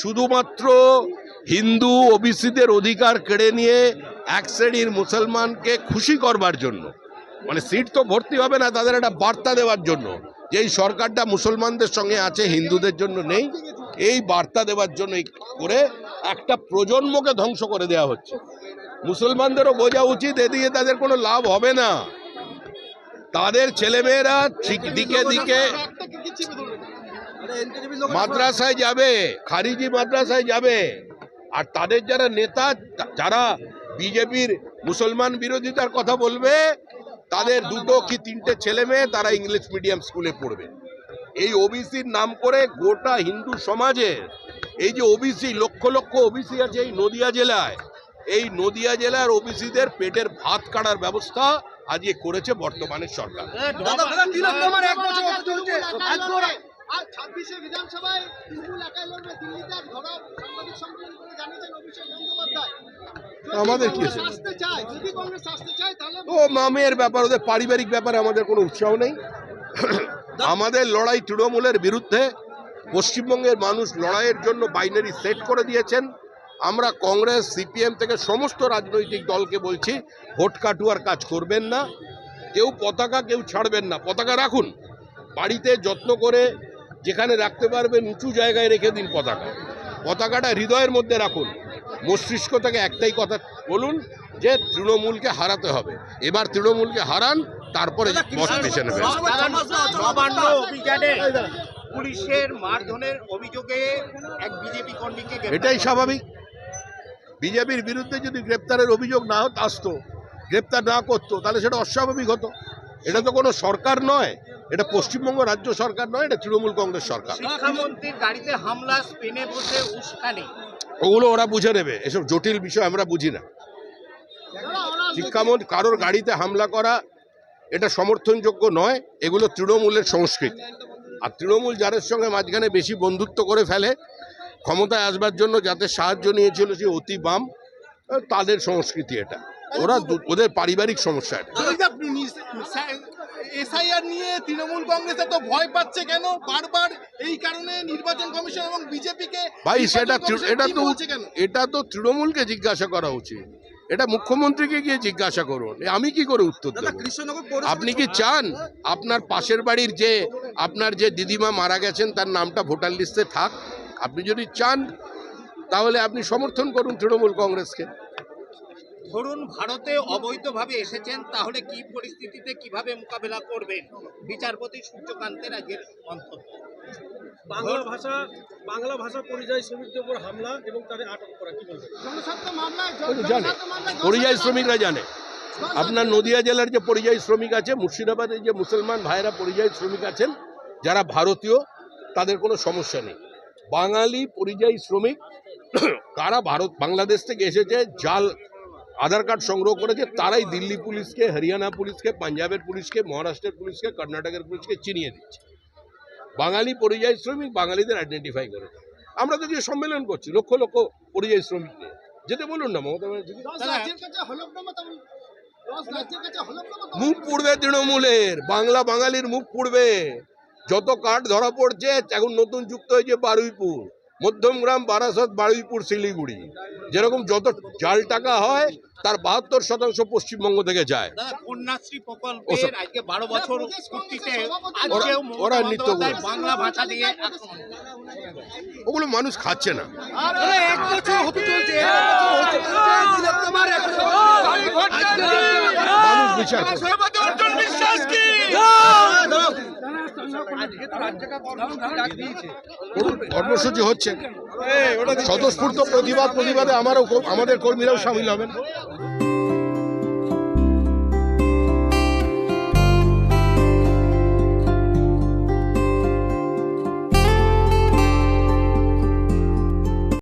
শুধুমাত্র হিন্দু ওবিসিদের অধিকার কেড়ে নিয়ে এক শ্রেণির মুসলমানকে খুশি করবার জন্য। মানে সিট তো ভর্তি হবে না, তাদের একটা বার্তা দেওয়ার জন্য। যে এই সরকারটা মুসলমানদের সঙ্গে আছে, হিন্দুদের জন্য নেই, এই বার্তা দেওয়ার জন্য করে একটা প্রজন্মকে ধ্বংস করে দেওয়া হচ্ছে। মুসলমানদেরও বোঝা উচিত এদিকে তাদের কোনো লাভ হবে না। তাদের ছেলেমেয়েরা ঠিক দিকে দিকে মাদ্রাসায় যাবে, খারিজি মাদ্রাসায় যাবে। আর তাদের যারা নেতা, যারা বিজেপির মুসলমান বিরোধিতার কথা বলবে, তাদের দুটো কি তিনটে ছেলে মেয়ে তারা ইংলিশ মিডিয়াম স্কুলে পড়বে। এই ওবিসির নাম করে গোটা হিন্দু সমাজের এই যে ওবিসি, লক্ষ লক্ষ ওবিসি আছে এই নদিয়া জেলায়, এই নদিয়া জেলার ওবিসিদের পেটের ভাত কাটার ব্যবস্থা আজকে করেছে বর্তমানের সরকার। আর ছাব্বিশে বিধানসভায় তৃণমূল একাই লড়বে দিল্লিতে এক ধরা সাংবাদিক সম্মেলন করে জানিয়েছেন অভিষেক বন্দ্যোপাধ্যায়। আমাদের কি কংগ্রেস আসতে চায় যদি কংগ্রেস আসতে চায় তাহলে ও মামের ব্যাপার ওদের পারিবারিক ব্যাপারে আমাদের কোনো উৎসাহ নেই। আমাদের লড়াই তৃণমূলের বিরুদ্ধে পশ্চিমবঙ্গের মানুষ লড়াইয়ের জন্য বাইনারি সেট করে দিয়েছেন। আমরা কংগ্রেস সিপিএম থেকে সমস্ত রাজনৈতিক দলকে বলছি ভোট কাটুয়ার কাজ করবেন না। কেউ পতাকা কেউ ছাড়বেন না। পতাকা রাখুন। বাড়িতে যত্ন করে যেখানে রাখতে পারবেন উঁচু জায়গায় রেখে দিন পতাকা। পতাকাটা হৃদয়ের মধ্যে রাখুন। মস্তিষ্ক থেকে একটাই কথা বলুন যে তৃণমূলকে হারাতে হবে। এবার তৃণমূলকে হারান তারপরে বেছে পুলিশের মারধরের অভিযোগে এক বিজেপি কর্মীকে এটাই স্বাভাবিক। বিজেপির বিরুদ্ধে যদি গ্রেপ্তারের অভিযোগ না হতো আসতো। গ্রেপ্তার না করতো তাহলে সেটা অস্বাভাবিক হতো। এটা তো কোনো সরকার নয়। এটা পশ্চিমবঙ্গ রাজ্য সরকার নয় এটা তৃণমূল কংগ্রেস সরকার। শিক্ষামন্ত্রীর গাড়িতে হামলা স্পেনে বসে উস্কানি। ওগুলো ওরা বুঝে নেবে এসব জটিল বিষয় আমরা বুঝি না। শিক্ষামন্ত্রী কারোর গাড়িতে হামলা করা এটা সমর্থনযোগ্য নয় এগুলো তৃণমূলের সংস্কৃতি। আর তৃণমূল যাদের সঙ্গে মাঝখানে বেশি বন্ধুত্ব করে ফেলে ক্ষমতায় আসবার জন্য যাতে সাহায্য নিয়েছিল সে অতি বাম তাদের সংস্কৃতি এটা। ওরা ওদের পারিবারিক সমস্যা এটা। এসআইআর নিয়ে তৃণমূল কংগ্রেস এত ভয় পাচ্ছে কেন? বারবার এই কারণে নির্বাচন কমিশন এবং বিজেপিকে ভাই সেটা এটা তো কেন? এটা তো তৃণমূলকে জিজ্ঞাসা করা উচিত। এটা মুখ্যমন্ত্রীকে গিয়ে জিজ্ঞাসা করুন। এ আমি কি করে উত্তর দেবো? আপনি কি চান? আপনার পাশের বাড়ির যে আপনার যে দিদিমা মারা গেছেন তার নামটা ভোটার লিস্টে থাক। আপনি যদি চান তাহলে আপনি সমর্থন করুন তৃণমূল কংগ্রেসকে। ধরুন ভারতে অবৈধভাবে এসেছেন তাহলে কি পরিস্থিতিতে কীভাবে মোকাবেলা করবেন? বিচারপতি সূর্যকান্তের আগের মন্তব্য। বাংলা ভাষা বাংলা ভাষা পরিযায়ী শ্রমিকদের উপর হামলা এবং তাদের আটক করা কি বলবেন? জানে। পরিযায়ী শ্রমিকরা জানে। আপনার নদিয়া জেলার যে পরিযায়ী শ্রমিক আছে মুর্শিদাবাদের যে মুসলমান ভাইরা পরিযায়ী শ্রমিক আছেন যারা ভারতীয় তাদের কোনো সমস্যা নেই। বাঙালি পরিযায়ী শ্রমিক কারা ভারত বাংলাদেশ থেকে এসেছে জাল আধার কার্ড সংগ্রহ করেছে তারাই দিল্লি পুলিশকে হরিয়ানা পুলিশকে পাঞ্জাবের পুলিশকে মহারাষ্ট্রের পুলিশকে কর্ণাটকের পুলিশকে চিনিয়ে দিচ্ছে। বাঙালি পরিযায়ী শ্রমিক বাঙালিদের আইডেন্টিফাই করে। আমরা তো যে সম্মেলন করছি লক্ষ লক্ষ পরিযায়ী শ্রমিক নিয়ে। যেতে বলুন না মমতা তেমন- মুখ পুড়বে তৃণমূলের বাংলা বাঙালির মুখ পুড়বে। যত কাঠ ধরা পড়ছে এখন নতুন যুক্ত হয়েছে বারুইপুর। মধ্যমগ্রাম বারাসত বারুইপুর শিলিগুড়ি যেরকম যত জাল টাকা হয় তার বাহাত্তর শতাংশ পশ্চিমবঙ্গ থেকে যায় কন্যাশ্রী প্রকল্পের আজকে বারো বছর ওরা- নৃত্য বাংলা ভাষা দিয়ে ওগুলো মানুষ খাচ্ছে না এক বছর হতে চলছে মানুষ বিচার কর্মসূচি হচ্ছে। স্বতঃস্ফূর্ত প্রতিবাদ প্রতিবাদে আমারও আমাদের কর্মীরাও সামিল হবেন।